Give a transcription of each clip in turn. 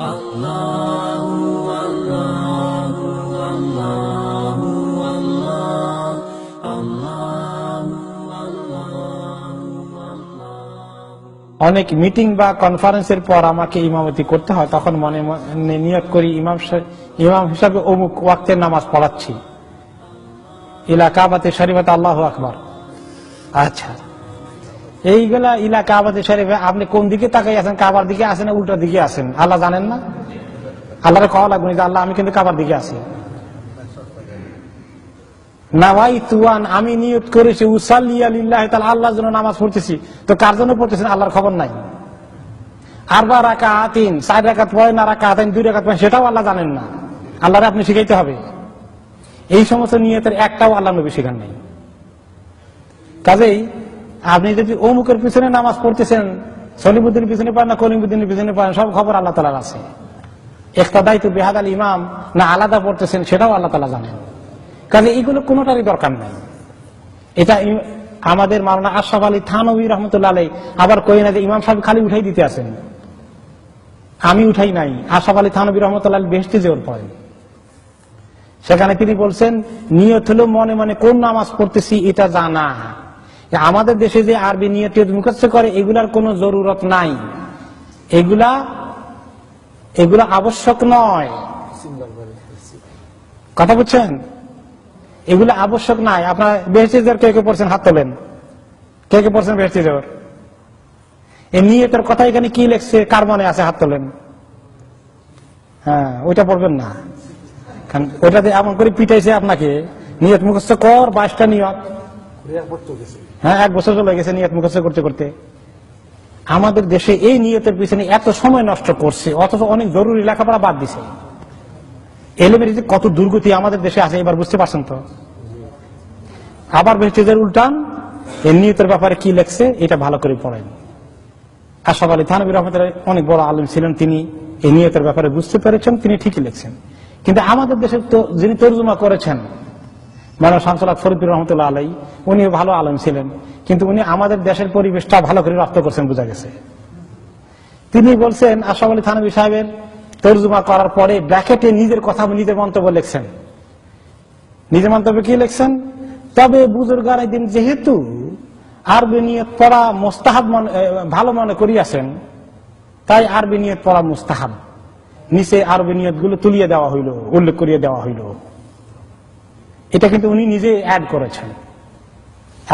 অনেক মিটিং বা কনফারেন্সের পর আমাকে ইমামতি করতে হয়, তখন মনে মনে নিয়ত করি ইমাম ইমাম হিসাবে অমুক ওয়াক্তের নামাজ পড়াচ্ছি। ইলা কাবাতে শরীফাতে আল্লাহ আকবর। আচ্ছা। এইগুলা ইলাকা কাবাতে শরীফে আপনি কোন দিকে তাকাই আছেন? কাবার দিকে আছেন না উল্টা দিকে আছেন? আল্লাহ জানেন না? আল্লাহরে কওয়া লাগবে না আল্লাহ, আমি কিন্তু কাবার দিকে আছি। আমি নিয়ত করেছি আল্লাহর জন্য নামাজ পড়তেছি। তো কার জন্য পড়তেছেন? আল্লাহর খবর নাই। আর বা রাকা আতিন চার রাকাত পয় না রাকা আতিন দুই রাকাত পড়েন সেটাও আল্লাহ জানেন না। আল্লাহরে আপনি শিখাইতে হবে। এই সমস্ত নিয়তের একটাও আল্লাহ নবী শেখান নাই। কাজেই আপনি যদি অমুকের পিছনে নামাজ পড়তেছেন, সলিমুদ্দিনের পিছনে পান না কলিমুদ্দিনের পিছনে পান, সব খবর আল্লাহ তালার আছে। একটা দায়িত্ব বেহাদ আল ইমাম না আলাদা পড়তেছেন, সেটাও আল্লাহ তালা জানেন। কাজে এগুলো কোনোটারই দরকার নাই। এটা আমাদের মাওলানা আশরাফ আলী থানবী রহমতুল্লাহ আবার কই না যে ইমাম সাহেব খালি উঠাই দিতে আছেন। আমি উঠাই নাই। আশরাফ আলী থানবী রহমতুল্লাহ বেহেস্তে জোর পড়েন সেখানে তিনি বলছেন, নিয়ত হলো মনে মনে কোন নামাজ পড়তেছি এটা জানা। আমাদের দেশে যে আরবি নিয়ত টিয়ত মুখস্থ করে, এগুলার কোনো জরুরত নাই। এগুলা এগুলা আবশ্যক নয়। কথা বুঝছেন? এগুলো আবশ্যক নাই। আপনার বেহসিজের কে কে পড়ছেন? হাত তোলেন। কে কে পড়ছেন বেহসিজের এই নিয়তের কথা এখানে কি লেখছে? কার মনে আছে? হাত তোলেন। হ্যাঁ ওইটা পড়বেন না। কারণ ওইটাতে এমন করে পিটাইছে আপনাকে। নিয়ত মুখস্থ কর, বাইশটা নিয়ত। হ্যাঁ এক বছর চলে গেছে নিয়ত মুখস্থ করতে করতে। আমাদের দেশে এই নিয়তের পিছনে এত সময় নষ্ট করছে, অথচ অনেক জরুরি লেখাপড়া বাদ দিছে। এলেমের যে কত দুর্গতি আমাদের দেশে আছে, এবার বুঝতে পারছেন তো? আবার বেহতেজের উল্টান, এই নিয়তের ব্যাপারে কি লেখছে, এটা ভালো করে পড়েন। আশাফ আলী থানবী রহমতুল্লাহ অনেক বড় আলম ছিলেন তিনি, এই নিয়তের ব্যাপারে বুঝতে পেরেছেন, তিনি ঠিকই লিখছেন। কিন্তু আমাদের দেশের তো যিনি তর্জমা করেছেন মানে শামসুল্লাহ ফরিদুর রহমতুল্লাহ আলাই উনিও ভালো আলম ছিলেন, কিন্তু উনি আমাদের দেশের পরিবেশটা ভালো করে রপ্ত করছেন, বোঝা গেছে। তিনি বলছেন, আশরাফ আলী থানবী সাহেবের তর্জমা করার পরে ব্র্যাকেটে নিজের কথা নিজের মন্তব্য লিখছেন। নিজের মন্তব্য কি লিখছেন? তবে বুজুর্গার দিন যেহেতু আরবি নিয়ত পড়া মোস্তাহাব ভালো মনে করিয়াছেন, তাই আরবি নিয়ত পড়া মুস্তাহাব। নিচে আরবি নিয়তগুলো তুলিয়ে দেওয়া হইল, উল্লেখ করিয়ে দেওয়া হইল। এটা কিন্তু উনি নিজে অ্যাড করেছেন।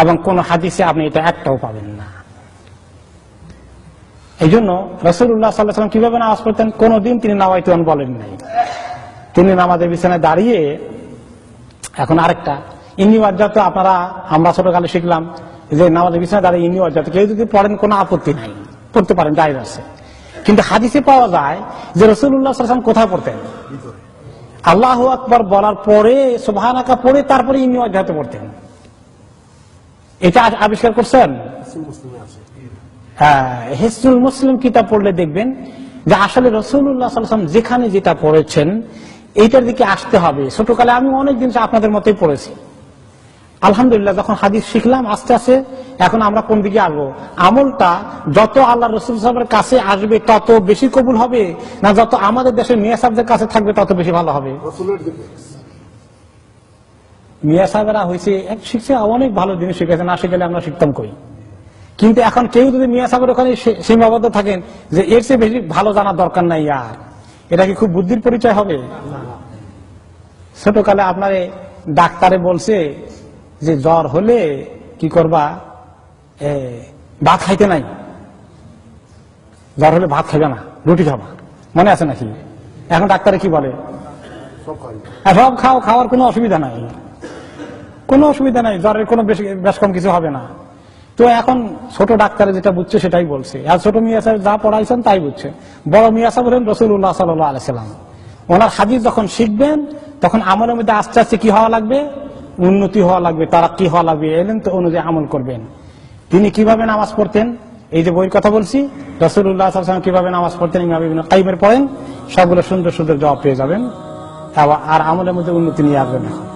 এবং কোন হাদিসে আপনি এটা একটাও পাবেন না। এই জন্য রসুল্লাহ সাল্লাহাম কীভাবে নামাজ পড়তেন? কোনোদিন তিনি নাওয়াইতুয়ান বলেন নাই। তিনি নামাজের বিছানায় দাঁড়িয়ে, এখন আরেকটা ইন্নি ওয়াজ্জাত আপনারা, আমরা ছোটকালে শিখলাম যে নামাজের বিছানায় দাঁড়িয়ে ইন্নি ওয়াজ্জাত, কেউ যদি পড়েন কোনো আপত্তি নাই, পড়তে পারেন জায়েজ আছে। কিন্তু হাদিসে পাওয়া যায় যে রসুল্লাহ সাল্লাম কোথায় পড়তেন? আল্লাহ আকবর বলার পরে সোভান আঁকা পড়ে তারপরে ইনি ওয়াজ্জাতে পড়তেন এটা আবিষ্কার করছেন? হ্যাঁ, মুসলিম কিতাব পড়লে দেখবেন যে আসলে রসুল্লাহ যেখানে যেটা পড়েছেন এইটার দিকে আসতে হবে। ছোটকালে আমি অনেক জিনিস আপনাদের মতোই পড়েছি। আলহামদুলিল্লাহ যখন হাদিস শিখলাম আস্তে আস্তে এখন আমরা কোন দিকে আসব আমলটা যত আল্লাহ রসুল সাহেবের কাছে আসবে তত বেশি কবুল হবে না যত আমাদের দেশের মিয়া সাহেবদের কাছে থাকবে তত বেশি ভালো হবে? মিয়া সাহেবেরা হয়েছে এক শিখছে অনেক ভালো জিনিস শিখেছে না শিখলে আমরা শিখতাম কই? কিন্তু এখন কেউ যদি মিয়া সাহেবের ওখানে সীমাবদ্ধ থাকেন যে এর চেয়ে বেশি ভালো জানার দরকার নাই আর। এটা কি খুব বুদ্ধির পরিচয় হবে? ছোটকালে আপনারে ডাক্তারে বলছে যে জ্বর হলে কি করবা? ভাত খাইতে নাই। জ্বর হলে ভাত খাইবে না রুটি খাবা। মনে আছে নাকি? এখন ডাক্তারে কি বলে? সব খাও খাওয়ার কোনো অসুবিধা নাই। কোনো অসুবিধা নাই জ্বরের কোনো বেশি বেশ কম কিছু হবে না। তো এখন ছোট ডাক্তারে যেটা বুঝছে সেটাই বলছে। আর ছোট মিয়া সাহেব যা পড়াইছেন তাই বুঝছে। বড় মিয়া সাহেব হলেন রসুল্লাহ সাল্লাহ আলাইসাল্লাম ওনার হাদিস যখন শিখবেন তখন আমলের মধ্যে আস্তে আস্তে কি হওয়া লাগবে? উন্নতি হওয়া লাগবে তারা কি হওয়া লাগবে এলেন তো অনুযায়ী আমল করবেন। তিনি কীভাবে নামাজ পড়তেন? এই যে বইয়ের কথা বলছি রসুল্লাহ সাল্লাম কীভাবে নামাজ পড়তেন কাইমের পড়েন, সবগুলো সুন্দর সুন্দর জবাব পেয়ে যাবেন। আর আমলের মধ্যে উন্নতি নিয়ে আসবেন এখন